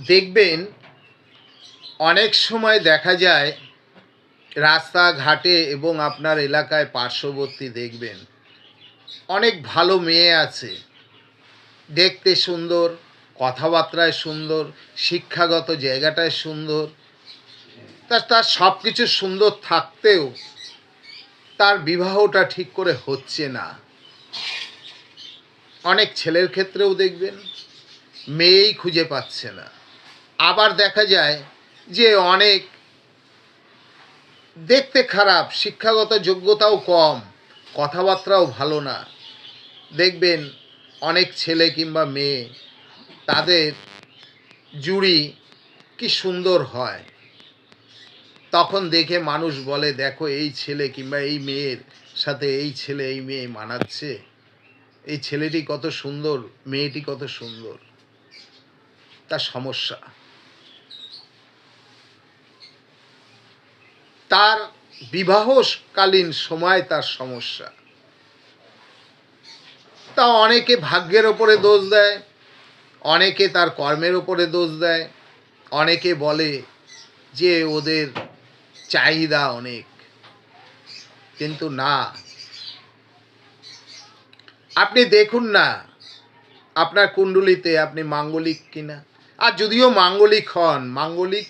দেখবেন অনেক সময় দেখা যায় রাস্তাঘাটে এবং আপনার এলাকায় পার্শ্ববর্তী দেখবেন অনেক ভালো মেয়ে আছে, দেখতে সুন্দর, কথাবার্তায় সুন্দর, শিক্ষাগত জায়গাটায় সুন্দর তার তার সব কিছু সুন্দর থাকতেও তার বিবাহটা ঠিক করে হচ্ছে না। অনেক ছেলের ক্ষেত্রেও দেখবেন মেয়েই খুঁজে পাচ্ছে না। আবার দেখা যায় যে অনেক দেখতে খারাপ, শিক্ষাগত যোগ্যতাও কম, কথাবার্তাও ভালো না। দেখবেন অনেক ছেলে কিংবা মেয়ে তাদের জুড়ি কি সুন্দর হয়। তখন দেখে মানুষ বলে, দেখো, এই ছেলে কিংবা এই মেয়ের সাথে এই ছেলে, এই মেয়ে মানাচ্ছে। এই ছেলেটি কত সুন্দর, মেয়েটি কত সুন্দর। তার সমস্যা। তার বিবাহকালীন সময় তার সমস্যা। তা অনেকে ভাগ্যের ওপরে দোষ দেয়, অনেকে তার কর্মের ওপরে দোষ দেয়, অনেকে বলে যে ওদের চাহিদা অনেক। কিন্তু না। আপনি দেখুন না আপনার কুণ্ডলিতে আপনি মাঙ্গলিক কিনা। আর যদিও মাঙ্গলিক হন, মাঙ্গলিক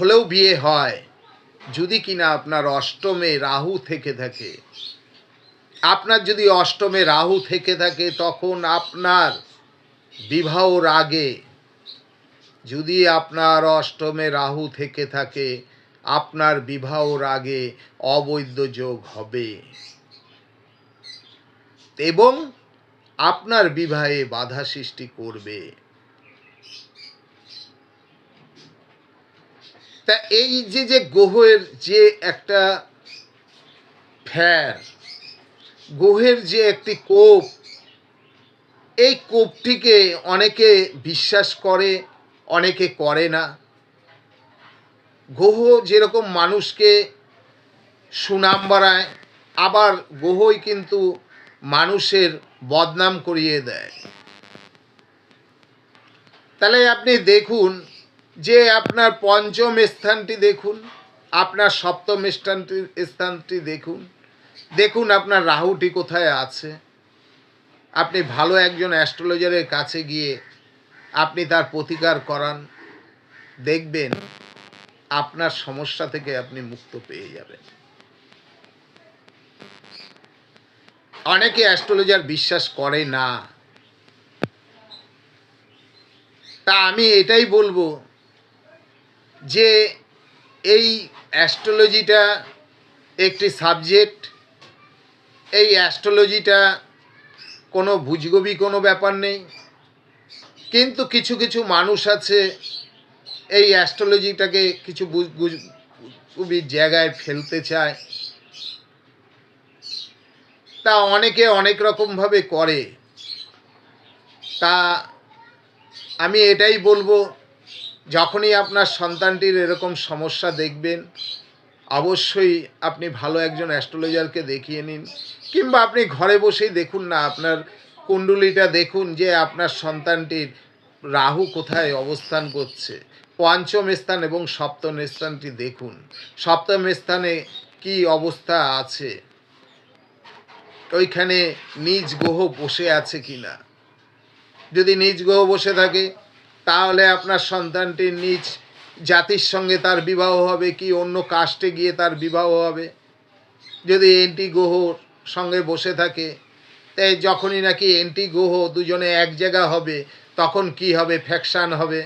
হলেও বিয়ে হয়। যদি কিনা আপনার অষ্টমে রাহু থেকে থাকে। আপনার যদি অষ্টমে রাহু থেকে থাকে, তখন আপনার বিবাহর আগে যদি আপনার অষ্টমে রাহু থেকে থাকে, আপনার বিবাহর আগে অবৈধ যোগ হবে। এবং আপনার বিবাহে বাধা সৃষ্টি করবে। তা এই যে যে গ্রহের যে একটা ফ্যার গ্রহের যে একটি কোপ, এই কোপটিকে অনেকে বিশ্বাস করে, অনেকে করে না। গ্রহ যেরকম মানুষকে সুনাম বাড়ায়, আবার গ্রহই কিন্তু মানুষের বদনাম করিয়ে দেয়। তাহলে আপনি দেখুন যে আপনার পঞ্চম স্থানটি দেখুন, আপনার সপ্তম স্থানটি স্থানটি দেখুন। দেখুন আপনার রাহুটি কোথায় আছে। আপনি ভালো একজন অ্যাস্ট্রোলজারের কাছে গিয়ে আপনি তার প্রতিকার করান, দেখবেন আপনার সমস্যা থেকে আপনি মুক্ত পেয়ে যাবেন। অনেকে অ্যাস্ট্রোলজার বিশ্বাস করে না। তা আমি এটাই বলব যে এই অ্যাস্ট্রোলজিটা একটি সাবজেক্ট এই অ্যাস্ট্রোলজিটা কোনো বুঝগবি কোনো ব্যাপার নেই। কিন্তু কিছু কিছু মানুষ আছে এই অ্যাস্ট্রোলজিটাকে কিছু বুঝ- বুঝ- খুবই জায়গায় ফেলতে চায়। তা অনেকে অনেক রকমভাবে করে। তা আমি এটাই বলব যখনই আপনার সন্তানটির এরকম সমস্যা দেখবেন, অবশ্যই আপনি ভালো একজন অ্যাস্ট্রোলজারকে দেখিয়ে নিন, কিংবা আপনি ঘরে বসেই দেখুন না, আপনার কুণ্ডলিটা দেখুন যে আপনার সন্তানটির রাহু কোথায় অবস্থান করছে। পঞ্চম স্থান এবং সপ্তম স্থানটি দেখুন। সপ্তম স্থানে কি অবস্থা আছে? ওইখানে নিজ গ্রহ বসে আছে কিনা? যদি নিজ গ্রহ বসে থাকে তাহলে আপনার সন্তানটির নিজ জাতির সঙ্গে তার বিবাহ হবে কি অন্য কাস্টে গিয়ে তার বিবাহ হবে? যদি এন্টি গ্রহর সঙ্গে বসে থাকে তাই যখনই নাকি এন্টি গ্রহ দুজনে এক জায়গা হবে, তখন কি হবে? ফ্যাকশান হবে।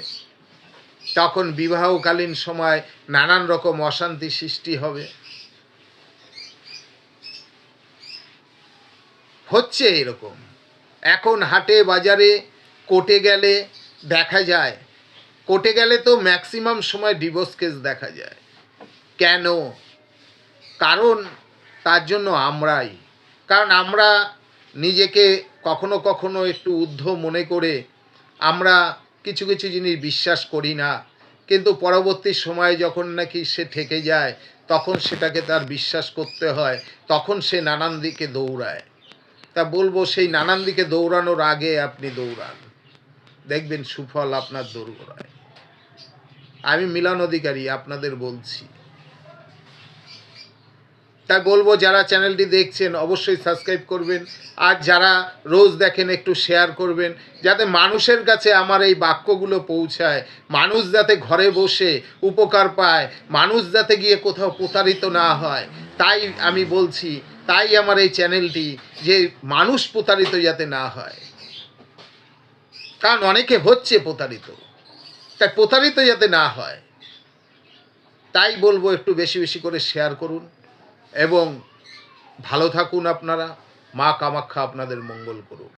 তখন বিবাহকালীন সময় নানান রকম অশান্তি সৃষ্টি হবে। হচ্ছে এরকম। এখন হাটে বাজারে, কোর্টে গেলে দেখা যায়। কোর্টে গেলে তো ম্যাক্সিমাম সময় ডিভোর্স কেস দেখা যায়। কেন? কারণ তার জন্য আমরাই। কারণ আমরা নিজেকে কখনো কখনো একটু ঊর্ধ্ব মনে করে আমরা কিছু কিছু জিনিস বিশ্বাস করি না। কিন্তু পরবর্তী সময়ে যখন নাকি সে ঠেকে যায়, তখন সেটাকে তার বিশ্বাস করতে হয়। তখন সে নানান দিকে দৌড়ায়। তা বলব সেই নানান দিকে দৌড়ানোর আগে আপনি দৌড়ান। দেখবেন সুফল আপনার দৌড়ায় আমি মিলন অধিকারী, আপনাদের বলছি। তাই বলব, যারা চ্যানেলটি দেখছেন, অবশ্যই সাবস্ক্রাইব করবেন। আর যারা রোজ দেখেন, একটু শেয়ার করবেন, যাতে মানুষের কাছে আমার এই বাক্যগুলো পৌঁছায়। মানুষ যাতে ঘরে বসে উপকার পায়, মানুষ যাতে গিয়ে কোথাও প্রতারিত না হয়। তাই আমি বলছি, তাই আমার এই চ্যানেলটি, যে মানুষ প্রতারিত যাতে না হয়। কারণ অনেকে হচ্ছে প্রতারিত। তাই প্রতারিত যাতে না হয়, তাই বলব একটু বেশি বেশি করে শেয়ার করুন এবং ভালো থাকুন আপনারা, মা কামাখ্যা আপনাদের মঙ্গল করুন